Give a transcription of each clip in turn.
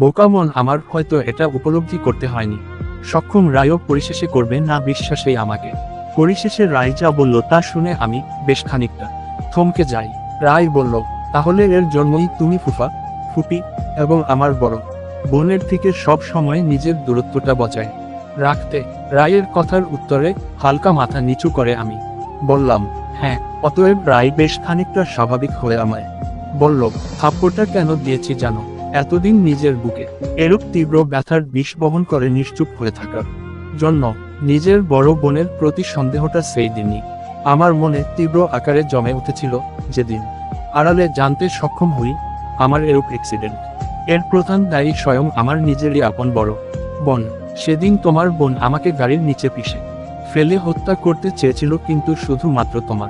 বোকা মন আমার হয়তো এটা উপলব্ধি করতে হয়নি। সক্ষম রায়ও পরিশেষে করবে না বিশ্বাসেই আমাকে। পরিশেষে রায় যা বলল তা শুনে আমি বেশ খানিকটা থমকে যাই। রায় বলল, তাহলে এর জন্মই তুমি, ফুফা, ফুপি এবং আমার বড় বোনের থেকে সব সময় নিজের দূরত্বটা বজায় রাখতে। রায়ের কথার উত্তরে হালকা মাথা নিচু করে আমি বললাম হ্যাঁ অতএব রায় বেশ খানিকটা স্বাভাবিক হয়ে আমায় বলল, থাপ্পড়টা কেন দিয়েছি জানো? এতদিন নিজের বুকে এরূপ তীব্র ব্যথার বিষ বহন করে নিশ্চুপ হয়ে থাকার জন্য নিজের বড় বোনের প্রতি সন্দেহটা সেই দিনই। আমার মনে তীব্র আকারে জমে উঠেছিল যেদিন। আড়ালে জানতে সক্ষম হই আমার এরূপ অ্যাক্সিডেন্ট এর প্রধান দায়ী স্বয়ং আমার নিজেরই আপন বড় বোন। সেদিন তোমার বোন আমাকে গাড়ির নিচে পিষে। ফেলে হত্যা করতে চেয়েছিল কিন্তু শুধুমাত্র তোমার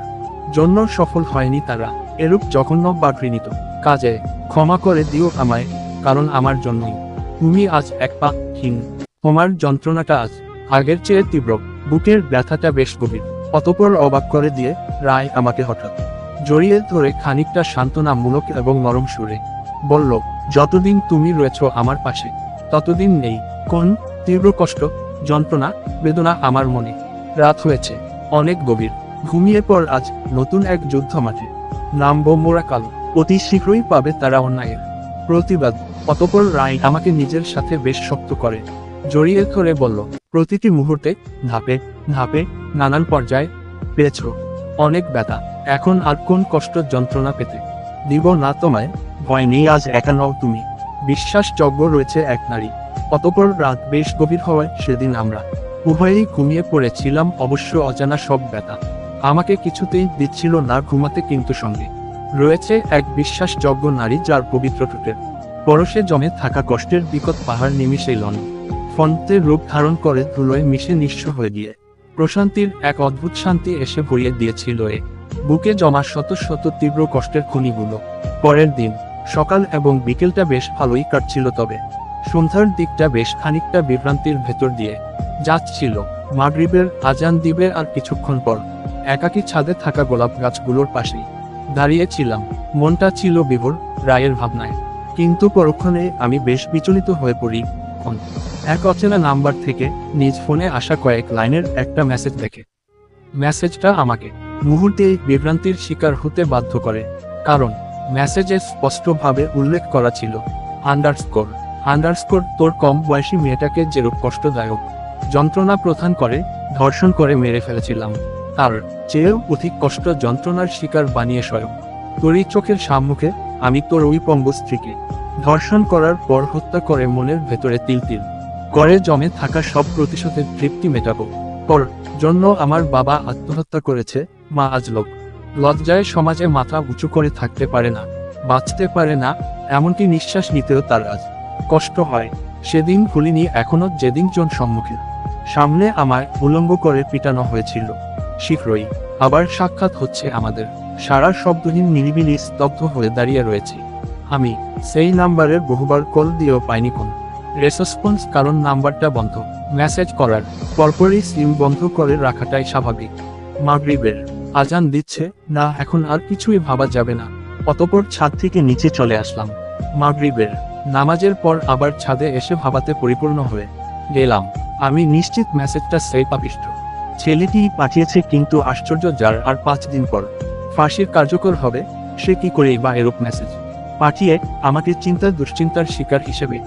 জন্য সফল হয়নি তারা। এরূপ জঘন্য বা ঘৃণিত। কাজে ক্ষমা করে দিও আমায়, কারণ আমার জন্যই। তুমি আজ এক পা হীন তোমার যন্ত্রণাটা আজ আগের চেয়ে তীব্র। বুকের ব্যথাটা বেশ গভীর। অতপর অবাক করে দিয়ে রায় আমাকে হঠাৎ জড়িয়ে ধরে খানিকটা সান্ত্বনামূলক এবং নরম সুরে বলল, যতদিন তুমি রয়েছ আমার পাশে, ততদিন নেই। কোন তীব্র কষ্ট, যন্ত্রণা, বেদনা আমার মনে। রাত হয়েছে, অনেক গভীর। ঘুমিয়ে পর আজ নতুন এক যুদ্ধ মাঠে নামবো মোরা কাল। অতি শীঘ্রই পাবে তারা অন্যায়ের প্রতিবাদ। অতপর রায় আমাকে নিজের সাথে বেশ শক্ত করে জড়িয়ে ধরে বলল, প্রতিটি মুহূর্তে ধাপে ধাপে, নানান পর্যায়ে পেয়েছ। অনেক ব্যথা। এখন আর কোন কষ্ট যন্ত্রণা পেতে দিব না তোমায়। ভয় নেই, আজ একা নও তুমি। বিশ্বাসযোগ্য রয়েছে এক নারী। অতপর রাত বেশ গভীর হওয়ায় সেদিন আমরা উভয়েই ঘুমিয়ে পড়েছিলাম। অবশ্য অজানা সব ব্যথা আমাকে কিছুতেই দিচ্ছিল না ঘুমাতে কিন্তু সঙ্গে। রয়েছে এক বিশ্বাসযোগ্য নারী যার পবিত্র টুটের পরশে জমে থাকা কষ্টের বিকট পাহাড় নিমিশেই লন। ফন্তে রূপ ধারণ করে ধুলোয় মিশে নিঃস্ব হয়ে গিয়ে। প্রশান্তির এক অদ্ভুত শান্তি এসে ভরিয়ে দিয়েছিল এ বুকে জমা শত শত তীব্র কষ্টের খুনিগুলো। পরের দিন, সকাল এবং বিকেলটা বেশ ভালোই কাটছিল তবে। সন্ধ্যার দিকটা বেশ খানিকটা বিভ্রান্তির ভেতর দিয়ে যাচ্ছিল। মাগরিবের, আজান দিবে আর কিছুক্ষণ পর। একাকী ছাদে থাকা গোলাপ গাছগুলোর পাশেই। দাঁড়িয়েছিলাম। মনটা ছিল বিভোর, রায়ের ভাবনায়। কিন্তু পরক্ষণে আমি বেশ বিচলিত হয়ে পড়ি এক অচেনা নাম্বার থেকে নিজ ফোনে আসা কয়েক লাইনের একটা মেসেজ দেখে। মেসেজটা আমাকে মুহূর্তে বিভ্রান্তির শিকার হতে বাধ্য করে। কারণ মেসেজে স্পষ্টভাবে উল্লেখ করা ছিল, আন্ডারস্কোর আন্ডারস্কোর তোর কম বয়সী মেয়েটাকে যেরূপ কষ্টদায়ক যন্ত্রণা প্রধান করে, ধর্ষণ করে মেরে ফেলেছিলাম। তার চেয়েও অধিক কষ্ট যন্ত্রণার শিকার বানিয়ে স্বয়ং। তোরই চোখের সম্মুখে আমি তোর ওই পঙ্গু স্ত্রীকে ধর্ষণ করার পর হত্যা করে মনের ভেতরে তিল তিল। করে জমে থাকা সব প্রতিশোধের তৃপ্তি মেটাবো। পর জন্য আমার বাবা আত্মহত্যা করেছে, মা আজ লোক। লজ্জায় সমাজে মাথা উঁচু করে থাকতে পারে না, বাঁচতে পারে না, এমনকি নিঃশ্বাস নিতেও তার আজ কষ্ট হয়। সেদিন ভুলিনি এখনও যেদিন জন সম্মুখে। সামনে আমায় উলঙ্গ করে পিটানো হয়েছিল। শীঘ্রই আবার সাক্ষাৎ হচ্ছে আমাদের। সারা শব্দহীন নিরিবিলি স্তব্ধ হয়ে দাঁড়িয়ে রয়েছে। আমি সেই নাম্বারের বহুবার কল দিয়েও পাইনি কোন রেসপন্স কারণ নাম্বারটা বন্ধ। মেসেজ করার পরপরই সিম বন্ধ করে রাখাটাই স্বাভাবিক। মাগরিবের আজান দিচ্ছে, না, এখন আর কিছুই ভাবা যাবে না। অতপর ছাদ থেকে নিচে চলে আসলাম। মাগরিবের নামাজের পর আবার ছাদে এসে ভাবাতে পরিপূর্ণ হয়ে গেলাম। আমি নিশ্চিত মেসেজটা সেই পাপিষ্ঠ। ছেলেটি পাঠিয়েছে কিন্তু আশ্চর্য যার আর পাঁচ দিন পর। ফাঁসির কার্যকর হবে? সে কি করে বা এরূপ মেসেজ পাঠিয়ে আমাকে চিন্তা দুশ্চিন্তার শিকার হিসেবে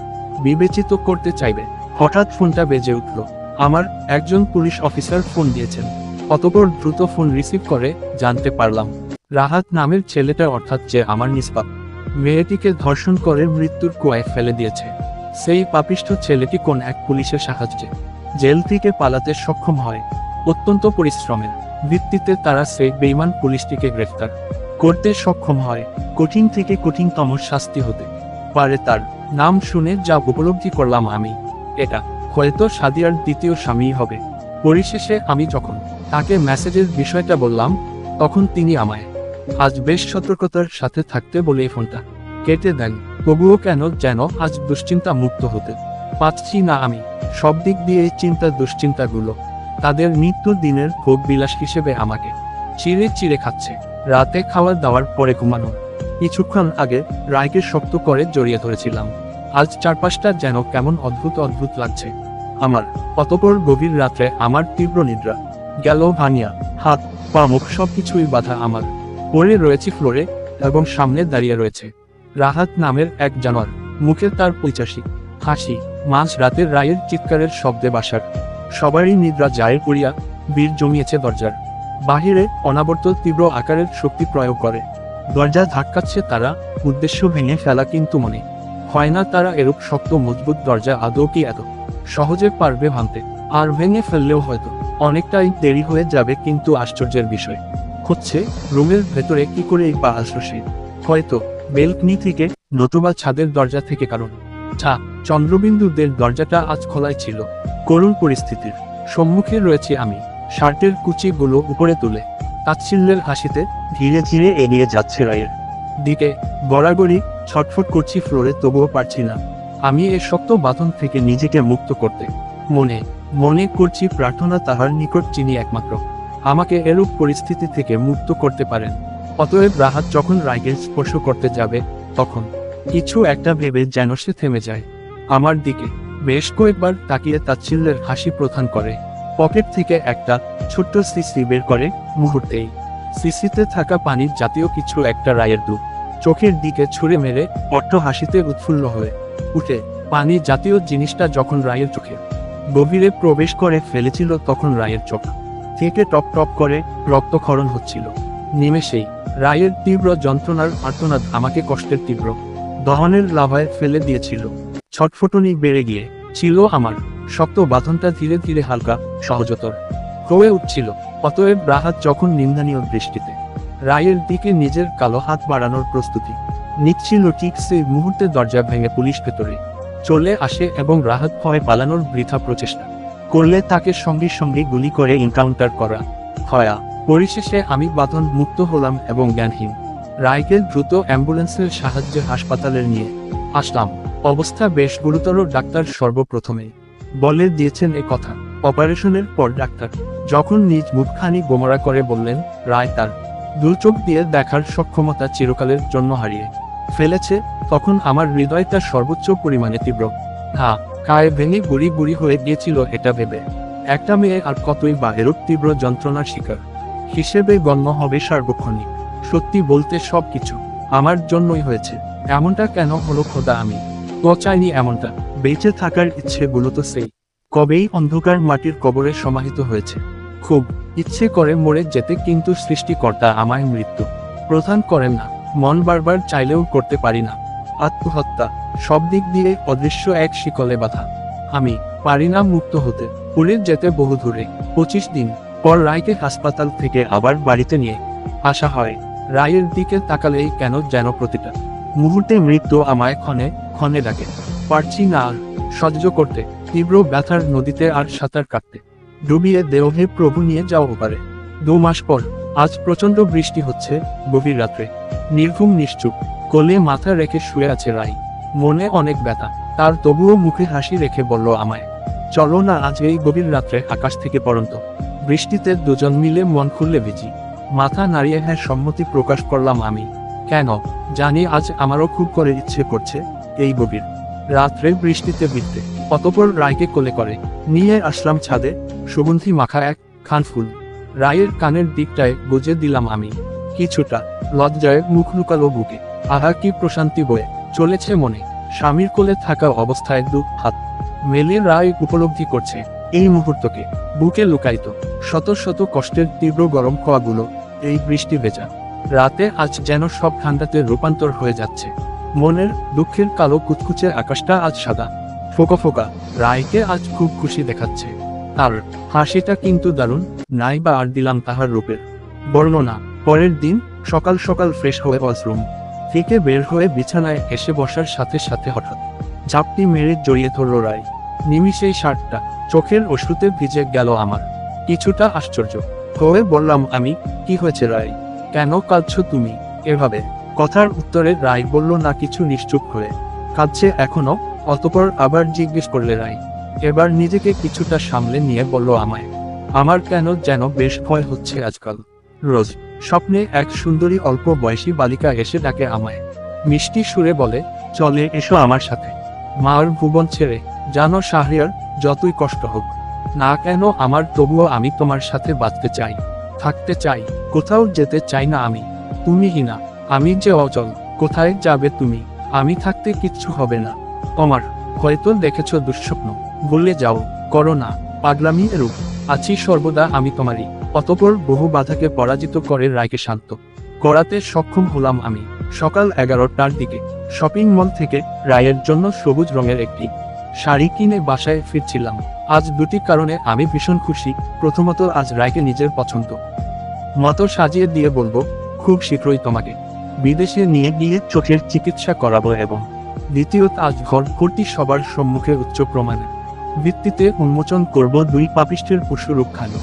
বিবেচিত করতে চাইবে। হঠাৎ ফোনটা বেজে উঠল। আমার একজন পুলিশ অফিসার ফোন দিয়েছেন। অতপর দ্রুত ফোন রিসিভ করে জানতে পারলাম। রাহাত নামের ছেলেটা অর্থাৎ যে আমার নিষ্পাপ। মেয়েটিকে ধর্ষণ করে মৃত্যুর কুয়ায় ফেলে দিয়েছে। সেই পাপিষ্ঠ ছেলেটি কোন এক পুলিশের সাহায্যে? জেল থেকে পালাতে সক্ষম হয়। অত্যন্ত পরিশ্রমের ভিত্তিতে তারা সেই বেইমান পুলিশটিকে গ্রেফতার করতে সক্ষম হয়। কঠিন থেকে কঠিনতম শাস্তি হতে পারে তার। নাম শুনে যা উপলব্ধি করলাম আমি, এটা হয়তো সাদিয়ার দ্বিতীয় স্বামী হবে। পরিশেষে আমি যখন তাকে মেসেজের বিষয়টা বললাম, তখন তিনি আমায় আজ বেশ সতর্কতার সাথে থাকতে বলে ফোনটা কেটে দেন। তবুও কেন যেন আজ দুশ্চিন্তা মুক্ত হতে পারছি না আমি। সব দিক দিয়ে চিন্তা দুশ্চিন্তাগুলো তাদের মৃত্যুর দিনের ভোগ বিলাস হিসেবে আমাকে চিড়ে চিড়ে খাচ্ছে। রাতে খাওয়া দাওয়ার পরে ঘুমানো। কিছুক্ষণ আগে রায়কে শক্ত করে জড়িয়ে ধরেছিলাম। আজ চারপাশটা যেন কেমন অদ্ভুত অদ্ভুত লাগছে। আমার অতপর গভীর রাত্রে আমার তীব্র নিদ্রা। গেল ভানিয়া, হাত, পা, মুখ সবকিছুই বাধা আমার। পড়ে রয়েছে ফ্লোরে এবং সামনে দাঁড়িয়ে রয়েছে। রাহাত নামের এক জানোয়ার, মুখে তার পৈচাসী হাসি, মাঝ রাতের রায়ের চিৎকারের শব্দে বাসার। সবারই নিদ্রা যায় করিয়া বীর জমিয়েছে দরজার। বাহিরে অনাবর্ত তীব্র আকারের শক্তি প্রয়োগ করে। দরজা ধাক্কাচ্ছে তারা, উদ্দেশ্য ভেঙে ফেলা কিন্তু মনে। হয় না তারা এরূপ শক্ত, মজবুত দরজা আদৌ কি এত? সহজে পারবে ভাঙতে। আর ভেঙে ফেললেও হয়তো। অনেকটাই দেরি হয়ে যাবে কিন্তু আশ্চর্যের বিষয়। হচ্ছে রুমের ভেতরে কি করে পা আসলো সে হয়তো, বেলকনি থেকে নতুবা ছাদের দরজা থেকে কারণ ছা চন্দ্রবিন্দুদের দরজাটা আজ খোলাই ছিল। করুণ পরিস্থিতির। সম্মুখে রয়েছে আমি, শার্টের কুচিগুলো উপরে তুলে। তাচ্ছিল্যের হাসিতে ধীরে ধীরে এগিয়ে যাচ্ছে রায়ের। দিকে, গড়াগড়ি, ছটফট করছি ফ্লোরে, তবুও পারছি না। আমি এ শক্ত বাঁধন থেকে নিজেকে মুক্ত করতে। মনে মনে করছি প্রার্থনা তাহার নিকট চিনি একমাত্র। আমাকে এরূপ পরিস্থিতি থেকে মুক্ত করতে পারেন। অতএব রাহাত যখন রায়কে স্পর্শ করতে যাবে, তখন কিছু একটা ভেবে যেন সে থেমে যায়। আমার দিকে বেশ কয়েকবার তাকিয়ে তাচ্ছিল্যের হাসি প্রধান করে। পকেট থেকে একটা ছোট্ট সিসি বের করে মুহূর্তেই। সিসিতে থাকা পানির জাতীয় কিছু একটা রায়ের দু চোখের দিকে ছুঁড়ে মেরে অট্ট হাসিতে উৎফুল্ল হয়ে উঠে। পানি জাতীয় জিনিসটা যখন রায়ের চোখে গভীরে প্রবেশ করে ফেলেছিল তখন রায়ের চোখ থেকে টপ টপ করে রক্তক্ষরণ হচ্ছিল। নিমেষেই রায়ের তীব্র যন্ত্রণার আর্তনাদ আমাকে কষ্টের তীব্র দহনের লাভায় ফেলে দিয়েছিল। ছটফটনি বেড়ে গিয়ে ছিল আমার। শক্ত বাঁধনটা ধীরে ধীরে হালকা, সহজতর হয়ে উঠছিল। অতএব রাহাত যখন নিন্দানীয় দৃষ্টিতে রায়ের দিকে নিজের কালো হাত বাড়ানোর প্রস্তুতি নিচ্ছিল ঠিক সেই মুহূর্তে দরজা ভেঙে পুলিশ ভেতরে চলে আসে এবং রাহাত ভয়ে পালানোর বৃথা প্রচেষ্টা করলে তাকে সঙ্গে সঙ্গে গুলি করে এনকাউন্টার করা। হয়া, পরিশেষে আমি বাঁধন মুক্ত হলাম এবং জ্ঞানহীন। রায়কে দ্রুত অ্যাম্বুলেন্সের সাহায্যে হাসপাতালে নিয়ে আসলাম। অবস্থা বেশ গুরুতর, ডাক্তার সর্বপ্রথমে বলে দিয়েছেন এ কথা। অপারেশনের পর ডাক্তার যখন নিজ মুখখানি গোমরা করে বললেন, রায় তার দুচোখ দিয়ে দেখার সক্ষমতা চিরকালের জন্য হারিয়ে ফেলেছে, তখন আমার হৃদয়টা সর্বোচ্চ পরিমাণে তীব্র। হা, কায়ে ভেঙে গুড়ি গুড়ি হয়ে গিয়েছিল এটা ভেবে। একটা মেয়ে আর কতই বা তীব্র যন্ত্রণার শিকার। হিসেবে গণ্য হবে সার্বক্ষণিক সত্যি বলতে সব কিছু আমার জন্যই হয়েছে। এমনটা কেন হলো খোদা আমি? তো চাইনি এমনটা। বেঁচে থাকার ইচ্ছেগুলো তো সেই। কবেই অন্ধকার মাটির কবরে সমাহিত হয়েছে। খুব ইচ্ছে করে মরে যেতে কিন্তু সৃষ্টিকর্তা আমায় মৃত্যু প্রধান করেন না। মন বারবার চাইলেও করতে পারি না। আত্মহত্যা সব দিক দিয়ে অদৃশ্য এক শিকলে বাধা। আমি পারি না মুক্ত হতে। পুরীর যেতে বহু দূরে পঁচিশ দিন পর রায়কে হাসপাতাল থেকে আবার বাড়িতে নিয়ে আসা হয়। রায়ের দিকে তাকালেই কেন যেন প্রতিটা মুহূর্তে মৃত্যু আমায় ক্ষণে ক্ষণে ডাকে। পারছি না আর সহ্য করতে, তীব্র ব্যথার নদীতে আর সাঁতার কাটতে। ডুবিয়ে দেওহে প্রভু নিয়ে যাওয়া পারে দু মাস পর, আজ প্রচণ্ড বৃষ্টি হচ্ছে গভীর রাত্রে। নির্ঘুম নিশ্চুপ, কোলে মাথা রেখে শুয়ে আছে রাই মনে অনেক ব্যথা, তার তবুও মুখে হাসি রেখে বলল আমায়, চলো না আজ এই গভীর রাত্রে আকাশ থেকে পড়ন্ত। বৃষ্টিতে দুজন মিলে মন খুললে ভিজি মাথা নাড়িয়ে হ্যাঁ সম্মতি প্রকাশ করলাম আমি। কেন? জানি আজ আমারও খুব করে ইচ্ছে করছে, এই গভীর রাত্রে বৃষ্টিতে ভিজতে। অতপর রায়কে কোলে করে নিয়ে আসলাম ছাদে, সুগন্ধি মাখা এক খান ফুল। রায়ের কানের দিকটায় বুঝে দিলাম আমি। কিছুটা লজ্জায় মুখ লুকালো বুকে। আহা, কি প্রশান্তি বয়ে চলেছে মনে। স্বামীর কোলে থাকা অবস্থায় দু হাত মেলে রায় উপলব্ধি করছে। এই মুহূর্তকে বুকে লুকাইত শত শত কষ্টের তীব্র গরম খোয়াগুলো এই বৃষ্টি ভেজা। রাতে আজ যেন সব ঠান্ডাতে রূপান্তর হয়ে যাচ্ছে। মনের দুঃখের কালো কুচকুচে আকাশটা আজ সাদা। ফোকা ফোকা, রায়কে আজ খুব খুশি দেখাচ্ছে। তার হাসিটা কিন্তু দারুণ, নাই বা আর দিলাম তাহার রূপের। বর্ণনা, পরের দিন সকাল সকাল ফ্রেশ হয়ে ওয়াশরুম থেকে বের হয়ে বিছানায় এসে বসার সাথে সাথে হঠাৎ ঝাপটি মেরে জড়িয়ে ধরল রায়। নিমিষেই শার্টটা চোখের ওষুধে ভিজে গেল আমার। কিছুটা আশ্চর্য। হয়ে বললাম, আমি কি হয়েছে রায়? কেন কাঁদছ তুমি? এভাবে কথার উত্তরে রায় বলল, না, কিছু নিশ্চুপ হয়ে কাঁদছে এখনও। অতপর আবার জিজ্ঞেস করলে রায়, এবার নিজেকে কিছুটা সামলে নিয়ে বলল আমায়, আমার কেন যেন বেশ ভয় হচ্ছে আজকাল। রোজ স্বপ্নে এক সুন্দরী অল্প বয়সী বালিকা এসে ডাকে আমায়। মিষ্টি সুরে বলে, চলে এসো আমার সাথে। মার ভুবন ছেড়ে, জানো শাহরিয়ার, যতই কষ্ট হোক। না কেন আমার তবুও আমি তোমার সাথে বাঁচতে চাই, থাকতে চাই, কোথাও যেতে চাই না আমি, তুমি হিনা, আমি যে অচল, কোথায় যাবে তুমি, আমি থাকতে কিচ্ছু হবে না তোমার হয়তো দেখেছ দুঃস্বপ্ন বলে যাও, করো না, পাগলামি রূপ আছি সর্বদা আমি তোমারই, অতপর বহু বাধাকে পরাজিত করে রায়কে শান্ত, করাতে সক্ষম হলাম আমি, সকাল এগারোটার দিকে শপিং মল থেকে রায়ের জন্য সবুজ রঙের একটি শাড়ি কিনে বাসায় ফিরছিলাম আজ দুটি কারণে আমি ভীষণ খুশি, প্রথমত আজ রায়কে নিজের পছন্দ। মতো সাজিয়ে দিয়ে বলব, খুব শীঘ্রই তোমাকে। বিদেশে নিয়ে গিয়ে চোখের চিকিৎসা করাবো এবং দ্বিতীয়ত আজ ঘর ভর্তি সবার সম্মুখে উচ্চ প্রমাণে। ভিত্তিতে উন্মোচন করব দুই পাপিষ্টের পশুরূপ খানি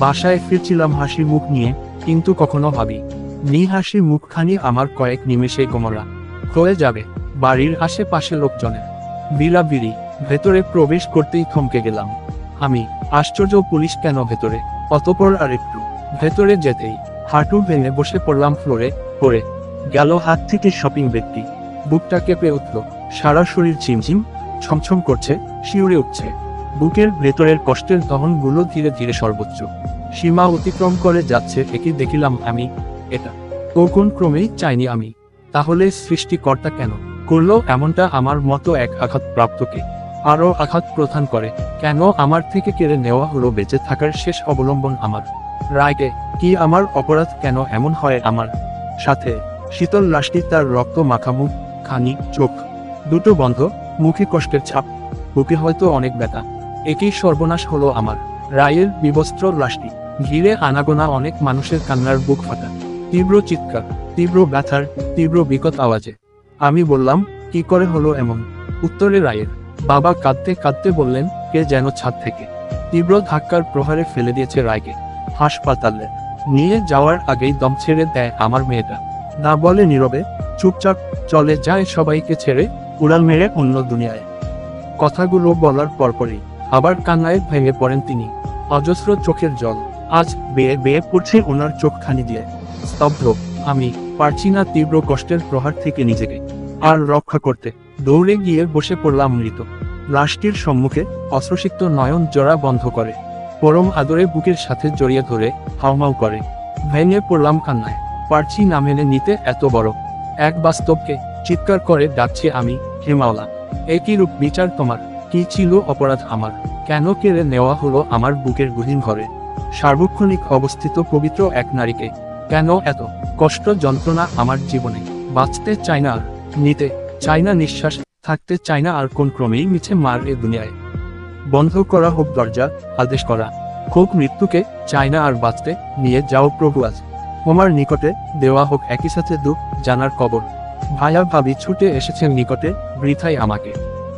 বাসায় ফিরছিলাম হাসি মুখ নিয়ে, কিন্তু কখনো ভাবি, নি হাসি মুখখানি আমার কয়েক নিমেষে গোমরা। হয়ে যাবে, বাড়ির আশেপাশে লোকজনের। বিড়াবিড়ি ভেতরে প্রবেশ করতেই থমকে গেলাম। আমি, আশ্চর্য পুলিশ কেন ভেতরে? অতপর আর একটু ভেতরে যেতেই হাঁটু ভেঙে বসে পড়লাম ফ্লোরে, পড়ে গেল হাত থেকে শপিং ব্যক্তি বুকটা কেঁপে উঠল। সারা শরীর ঝিমঝিম, ছমছম করছে, শিউরে উঠছে। বুকের ভেতরের কষ্টের দহনগুলো ধীরে ধীরে সর্বোচ্চ। সীমা অতিক্রম করে যাচ্ছে একই দেখিলাম আমি, এটা। কোন ক্রমেই চাইনি আমি। তাহলে সৃষ্টিকর্তা কেন করল এমনটা আমার মতো এক আঘাত প্রাপ্তকে আরও আঘাত প্রদান করে। কেন আমার থেকে কেড়ে নেওয়া হলো বেঁচে থাকার শেষ অবলম্বন আমার? রায়কে, কি আমার অপরাধ কেন এমন হয় আমার? সাথে, শীতল লাশটি তার রক্ত মাখামুখ খানি, চোখ। দুটো বন্ধ, মুখে কষ্টের ছাপ। বুকে হয়তো অনেক ব্যথা। একই সর্বনাশ হলো আমার। রায়ের বিবস্ত্র লাশটি। ঘিরে আনাগোনা অনেক মানুষের কান্নার বুক ফাটা। তীব্র চিৎকার, তীব্র ব্যথার, তীব্র বিকট আওয়াজে। আমি বললাম, কি করে হলো এমন? উত্তরে রায়ের বাবা কাঁদতে কাঁদতে বললেন, কে যেন ছাদ থেকে? তীব্র ধাক্কার প্রহারে ফেলে দিয়েছে রায়কে। হাসপাতালে নিয়ে যাওয়ার আগেই দম ছেড়ে দেয় আমার মেয়েটা। না বলে নীরবে, চুপচাপ চলে যায় সবাইকে ছেড়ে, উড়াল মেরে অন্য দুনিয়ায়। কথাগুলো বলার পরপরই আবার কান্নায় ভেঙে পড়েন তিনি। অজস্র চোখের জল। আজ বেয়ে বেয়ে পড়ছে ওনার চোখখানি দিয়ে। স্তব্ধ। আমি পারছি না তীব্র কষ্টের প্রহার থেকে নিজেকে। আর রক্ষা করতে। দৌড়ে গিয়ে বসে পড়লাম মৃত। লাশটির সম্মুখে অশ্রসিক্ত নয়ন জোড়া বন্ধ করে। পরম আদরে বুকের সাথে জড়িয়ে ধরে হাউমাউ করে। ভেঙে পড়লাম কান্নায়। পারছি না মেনে নিতে এত বড়। এক বাস্তবকে চিৎকার করে ডাকছি আমি হেমাওলা একই রূপ বিচার তোমার। কি ছিল অপরাধ আমার? কেন কেড়ে নেওয়া হলো আমার বুকের গহীন ঘরে? সার্বক্ষণিক অবস্থিত পবিত্র এক নারীকে। কেন এত কষ্ট যন্ত্রণা আমার জীবনে? বাঁচতে চাই না নিতে। চাই না নিঃশ্বাস, থাকতে চাই না আর কোন ক্রমেই মিছে মার এ দুনিয়ায়। বন্ধ করা হোক দরজা, আদেশ করা। হোক মৃত্যুকে না আর বাঁচতে নিয়ে যাও প্রভু আজ। তোমার নিকটে দেওয়া হোক একই সাথে দুঃখ, জানার কবর। ভায়া ভাবি ছুটে এসেছেন নিকটে, বৃথাই আমাকে।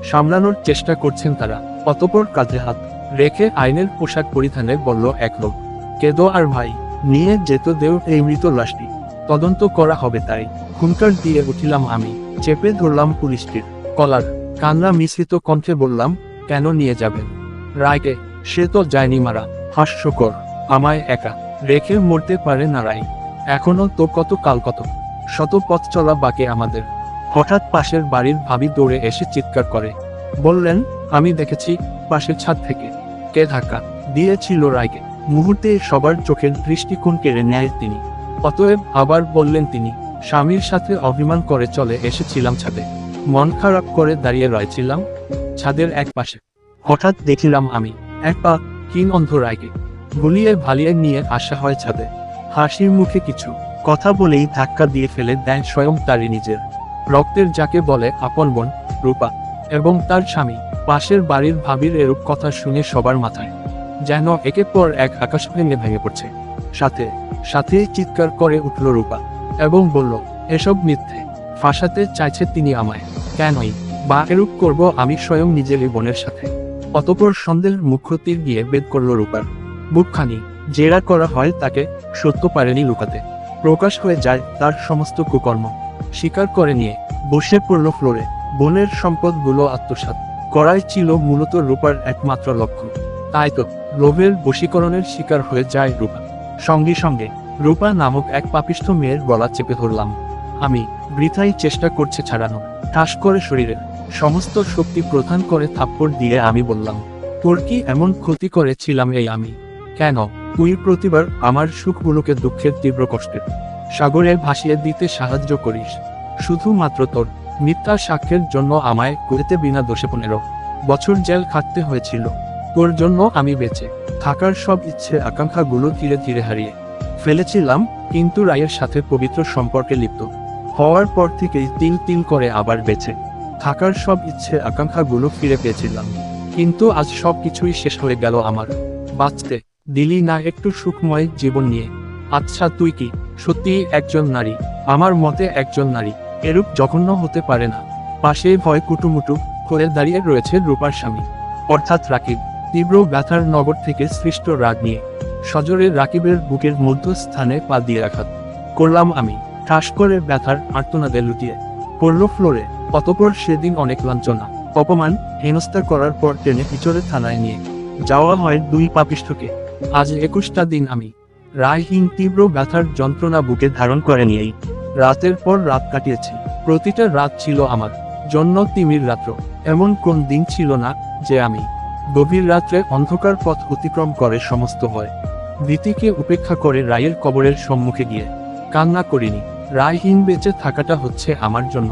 সামলানোর চেষ্টা করছেন তারা। অতপর কাঁধে হাত রেখে আইনের পোশাক পরিধানে বলল, এক লোক। কেদো আর ভাই, নিয়ে যেত দেও এই মৃত লাশটি। তদন্ত করা হবে তাই হুঙ্কার দিয়ে উঠিলাম আমি। চেপে ধরলাম পুলিশটির কলার। কান্না মিশ্রিত কণ্ঠে বললাম, কেন নিয়ে যাবেন? রায়কে, সে তো যায়নি মারা। হাস্যকর, আমায় একা রেখে মরতে পারে না রায়। এখনও তো কত কাল কত। শত পথ চলা বাকি আমাদের। হঠাৎ পাশের বাড়ির ভাবি দৌড়ে এসে চিৎকার করে। বললেন, আমি দেখেছি পাশের ছাদ থেকে কে ধাক্কা দিয়েছিল রায়কে। মুহূর্তে সবার চোখের দৃষ্টিকোণ কেড়ে নেয় তিনি। অতএব আবার বললেন তিনি, স্বামীর সাথে অভিমান করে চলে এসেছিলাম ছাদে। মন খারাপ করে দাঁড়িয়ে রয়েছিলাম ছাদের এক পাশে। হঠাৎ দেখিলাম আমি, এক পা কিন অন্ধ রায়কে গুলিয়ে ভালিয়ে নিয়ে আসা হয় ছাদে। হাসির মুখে কিছু কথা বলেই ধাক্কা দিয়ে ফেলে দেন স্বয়ং তারই নিজের। রক্তের যাকে বলে আপন বোন, রূপা, এবং তার স্বামী, পাশের বাড়ির ভাবির এরূপ কথা শুনে সবার মাথায়, যেন একের পর এক আকাশ ভেঙে ভেঙে পড়ছে। সাথে সাথে চিৎকার করে উঠল রূপা এবং বলল, এসব মিথ্যে। ফাঁসাতে চাইছে তিনি আমায়। কেনই বা এরূপ করব আমি স্বয়ং নিজেরই বোনের সাথে? অতপর সন্দেহের মুখ্য তীর গিয়ে বেদ করল রূপার। বুকখানি, জেরা করা হয় তাকে, সত্য পারেনি লুকাতে। প্রকাশ হয়ে যায় তার সমস্ত কুকর্ম। স্বীকার করে নিয়ে বসে পড়ল ফ্লোরে। বনের সম্পদগুলো আত্মসাৎ। করাই ছিল মূলত রূপার একমাত্র লক্ষ্য তাই তো, লোভের বশীকরণের শিকার হয়ে যায় রূপা। সঙ্গে সঙ্গে রূপা নামক এক পাপিষ্ঠ মেয়ের গলা চেপে ধরলাম। আমি বৃথাই চেষ্টা করছে ছাড়ানো, ঠাস করে শরীরের সমস্ত শক্তি প্রধান করে থাপ্পড় দিয়ে আমি বললাম, তোর কি এমন ক্ষতি করেছিলাম এই আমি? কেন? তুই প্রতিবার আমার সুখগুলোকে দুঃখের তীব্র কষ্টের সাগরে ভাসিয়ে দিতে সাহায্য করিস। শুধুমাত্র তোর মিথ্যা সাক্ষ্যের জন্য আমায় কুয়েতে বিনা দোষে পনেরো বছর জেল খাটতে হয়েছিল। তোর জন্য আমি বেঁচে থাকার সব ইচ্ছে আকাঙ্ক্ষাগুলো ধীরে ধীরে হারিয়ে ফেলেছিলাম, কিন্তু রায়ের সাথে পবিত্র সম্পর্কে লিপ্ত হওয়ার পর থেকেই তিল তিল করে আবার বেঁচে থাকার সব ইচ্ছে আকাঙ্ক্ষাগুলো ফিরে পেয়েছিলাম। কিন্তু আজ সব কিছুই শেষ হয়ে গেল আমার। বাঁচতে দিলি না একটু সুখময় জীবন নিয়ে। আচ্ছা তুই কি সত্যিই একজন নারী? আমার মতে একজন নারী এরূপ জঘন্য হতে পারে না। পাশে ভয় কুটুমুটু করে দাঁড়িয়ে রয়েছে রূপার স্বামী, অর্থাৎ রাকিব। তীব্র ব্যথার নগর থেকে সৃষ্ট রাগ নিয়ে সজরে রাকিবের বুকের মধ্যস্থানে পা দিয়ে আঘাত করলাম আমি। ঠাস করে ব্যথার আর্তনাদে লুটিয়ে পড়ল ফ্লোরে। অতপর সেদিন অনেক লাঞ্ছনা, অপমান, হেনস্থা করার পর টেনে পিছরে থানায় নিয়ে যাওয়া হয় দুই পাপিষ্ঠকে। আজ একুশটা দিন আমি রায়হীন তীব্র ব্যথার যন্ত্রণা বুকে ধারণ করে নিয়েই রাতের পর রাত কাটিয়েছি। প্রতিটা রাত ছিল আমার জন্য তিমির রাত্র। এমন কোন দিন ছিল না যে আমি গভীর রাত্রে অন্ধকার পথ অতিক্রম করে সমস্ত হয়। ভীতিকে উপেক্ষা করে রায়ের কবরের সম্মুখে গিয়ে, কান্না করিনি, রায়হীন বেঁচে থাকাটা হচ্ছে আমার জন্য।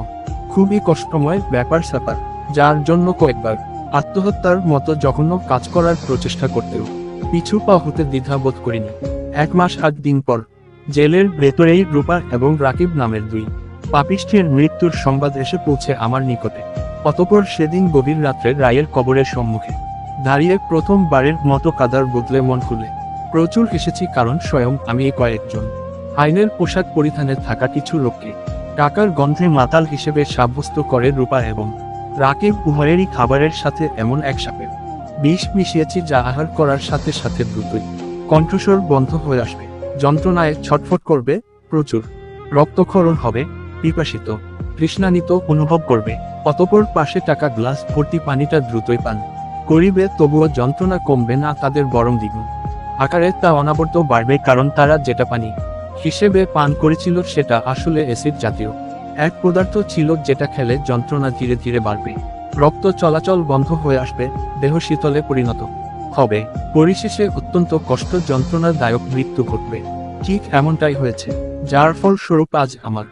খুবই কষ্টময় ব্যাপার স্যাপার, যার জন্য কয়েকবার আত্মহত্যার মতো জঘন্য কাজ করার প্রচেষ্টা করতেও পিছু পা হতে দ্বিধাবোধ করিনি। এক মাস আট দিন পর, জেলের ভেতরেই রূপা এবং রাকিব নামের দুই পাপিষ্ঠের মৃত্যুর সংবাদ এসে পৌঁছে আমার নিকটে। অতপর সেদিন গভীর রাত্রে রায়ের কবরের সম্মুখে দাঁড়িয়ে প্রথমবারের মতো কাদার বদলে মন খুলে। প্রচুর এসেছি কারণ স্বয়ং আমি কয়েকজন। আইনের পোশাক পরিধানে থাকা কিছু লোককে টাকার গন্ধে মাতাল হিসেবে সাব্যস্ত করে রূপা এবং রাকিব উভয়েরই খাবারের সাথে এমন এক সাপের বিষ মিশিয়েছি যা আহার করার সাথে সাথে দ্রুতই কণ্ঠস্বর বন্ধ হয়ে আসবে। যন্ত্রণায় ছটফট করবে, প্রচুর রক্তক্ষরণ হবে, পিপাসিত তৃষ্ণানিত অনুভব করবে। অতপর পাশে টাকা গ্লাস ভর্তি পানিটা দ্রুতই পান। করিবে, তবুও যন্ত্রণা কমবে না তাদের বরং দ্বিগুণ আকারে তা অনাবর্ত বাড়বে কারণ তারা যেটা পানি হিসেবে পান করেছিল সেটা আসলে অ্যাসিড জাতীয়। এক পদার্থ ছিল যেটা খেলে যন্ত্রণা ধীরে ধীরে বাড়বে। রক্ত চলাচল বন্ধ হয়ে আসবে, দেহ শীতলে পরিণত হবে। পরিশেষে অত্যন্ত কষ্ট, যন্ত্রণাদায়ক মৃত্যু ঘটবে। ঠিক এমনটাই হয়েছে, যার ফলস্বরূপ আজ আমার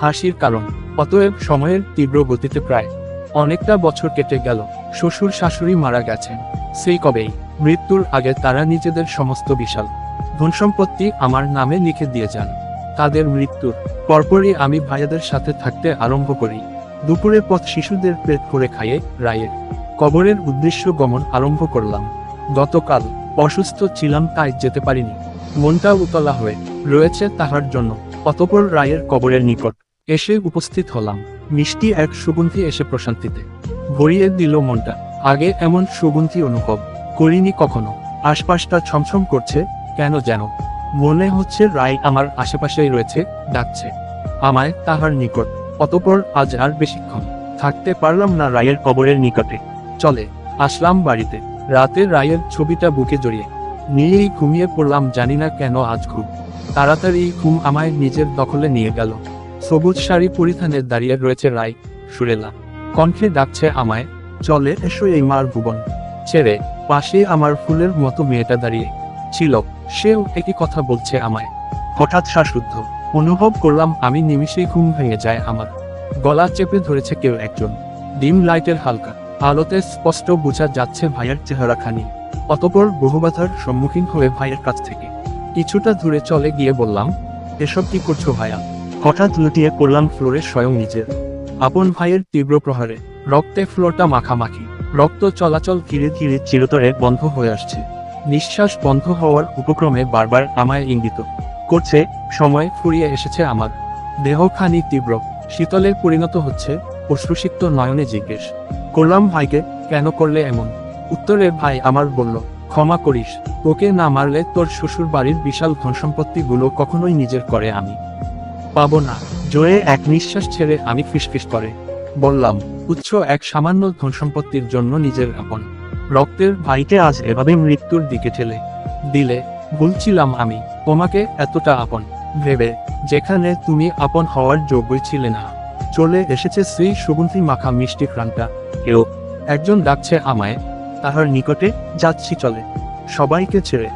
হাসির কারণ। অতএব সময়ের তীব্র গতিতে প্রায় অনেকটা বছর কেটে গেল। শ্বশুর শাশুড়ি মারা গেছেন। সেই কবেই মৃত্যুর আগে তারা নিজেদের সমস্ত বিশাল ধনসম্পত্তি আমার নামে লিখে দিয়ে যান। তাদের মৃত্যুর পরপরই আমি ভাইয়াদের সাথে থাকতে আরম্ভ করি। দুপুরে পথ শিশুদের পেট করে খাইয়ে রায়ের কবরের উদ্দেশ্য গমন আরম্ভ করলাম। গতকাল অসুস্থ ছিলাম তাই যেতে পারিনি। মনটা উতলা হয়ে রয়েছে তাহার জন্য। অতপর রায়ের কবরের নিকট এসে উপস্থিত হলাম। মিষ্টি এক সুগন্ধি এসে প্রশান্তিতে ভরিয়ে দিল মনটা। আগে এমন সুগন্ধি অনুভব করিনি কখনো। আশপাশটা ছমছম করছে কেন যেন। মনে হচ্ছে রায় আমার আশেপাশেই রয়েছে, ডাকছে। আমায় তাহার নিকট। অতপর আজ আর বেশিক্ষণ থাকতে পারলাম না রায়ের কবরের নিকটে। চলে আসলাম বাড়িতে। রাতে রায়ের ছবিটা বুকে জড়িয়ে নিয়েই ঘুমিয়ে পড়লাম জানি না কেন আজ খুব তাড়াতাড়ি ঘুম আমায় নিজের দখলে নিয়ে গেল। সবুজ শাড়ি পরিধানে দাঁড়িয়ে রয়েছে রায়, সুরেলা। কণ্ঠে ডাকছে আমায়, চলে এসো এই মার ভুবন। ছেড়ে, পাশে আমার ফুলের মতো মেয়েটা দাঁড়িয়ে ছিল। সেও একই কথা বলছে আমায়। হঠাৎ শ্বাসরুদ্ধ অনুভব করলাম আমি নিমিষেই ঘুম ভেঙে যায় আমার। গলা চেপে ধরেছে কেউ একজন। ডিম লাইটের হালকা। আলোতে স্পষ্ট বোঝা যাচ্ছে ভাইয়ের চেহারা চেহারাখানি। অতপর বহুবাধার সম্মুখীন হয়ে ভাইয়ের কাছ থেকে। কিছুটা দূরে চলে গিয়ে বললাম, এসব কি করছ ভাইয়া? হঠাৎ লুটিয়ে পড়লাম ফ্লোরে স্বয়ং নিজের। আপন ভাইয়ের তীব্র প্রহারে রক্তে ফ্লোরটা মাখামাখি। রক্ত চলাচল ধীরে ধীরে চিরতরে বন্ধ হয়ে আসছে। নিঃশ্বাস বন্ধ হওয়ার উপক্রমে বারবার আমায় ইঙ্গিত করছে, সময় ফুরিয়ে এসেছে আমার। দেহখানি তীব্র শীতলে পরিণত হচ্ছে অশ্রুসিক্ত নয়নে জিজ্ঞেস। করলাম, ভাইকে, কেন করলে এমন? উত্তরে ভাই আমার বলল, ক্ষমা করিস, তোকে না মারলে তোর শ্বশুর বাড়ির বিশাল ধন ধনসম্পত্তিগুলো কখনোই নিজের করে আমি পাবো না। জয়ে এক নিঃশ্বাস ছেড়ে আমি ফিসফিস করে। বললাম, উচ্চ এক সামান্য ধন সম্পত্তির জন্য নিজের আপন। রক্তের ভাইকে আজ এভাবে মৃত্যুর দিকে ঠেলে। দিলে বলছিলাম আমি, তোমাকে এতটা আপন। ভেবে, যেখানে তুমি আপন হওয়ার যোগ্যই ছিলে না। চলে এসেছে সেই সুগন্ধি মাখা মিষ্টি ঘ্রাণটা কেউ একজন ডাকছে আমায়, তাহার নিকটে যাচ্ছি চলে। সবাইকে ছেড়ে